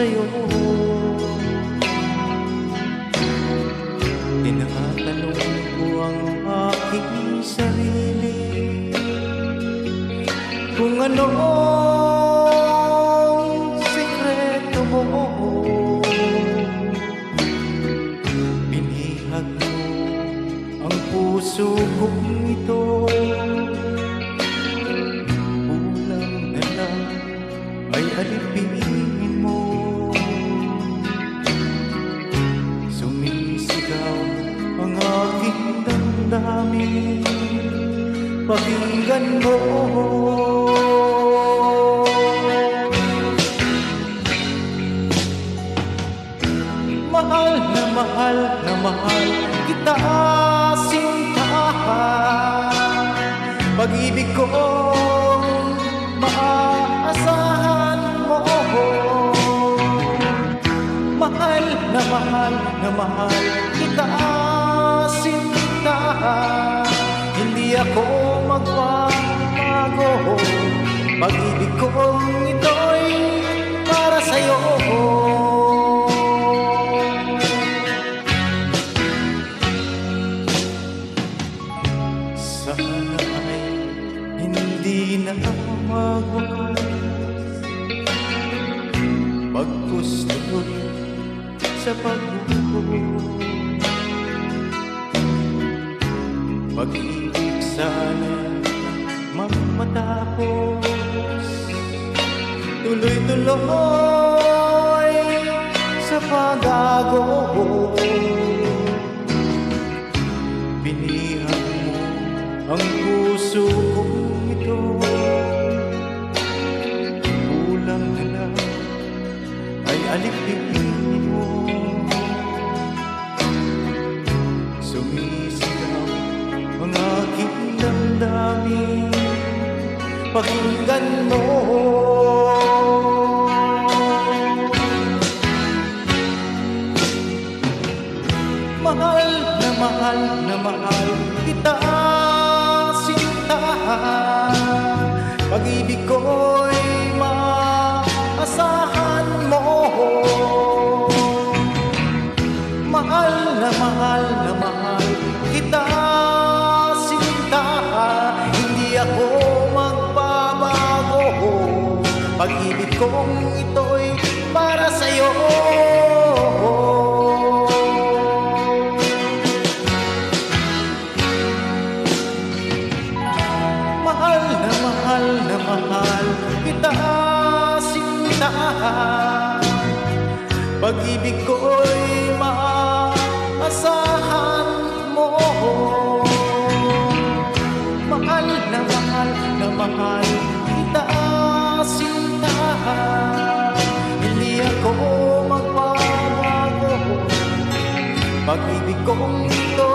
sa'yo. Tinatanong ko ang aking sarili Kung ano Pakinggan mo. Mahal na mahal na mahal kita sintahan. Pag-ibig ko maaasahan mo. Mahal na mahal na mahal kita sintahan ako magbabago Pag-ibig kong ito'y para sa'yo. Sana ay hindi na magwakas Pagkustoy sa pagbubuo Pag-ibig sana magmatapos. Tuloy-tuloy sa pag-ago Binihag mo ang puso kong ito. Kulang na ay alipin Pakinggan mo. Mahal na mahal na mahal kita kong ito'y para sa'yo. Mahal na mahal na mahal kita sintahan Pag-ibig ko'y Pag-ibig kong sa'yo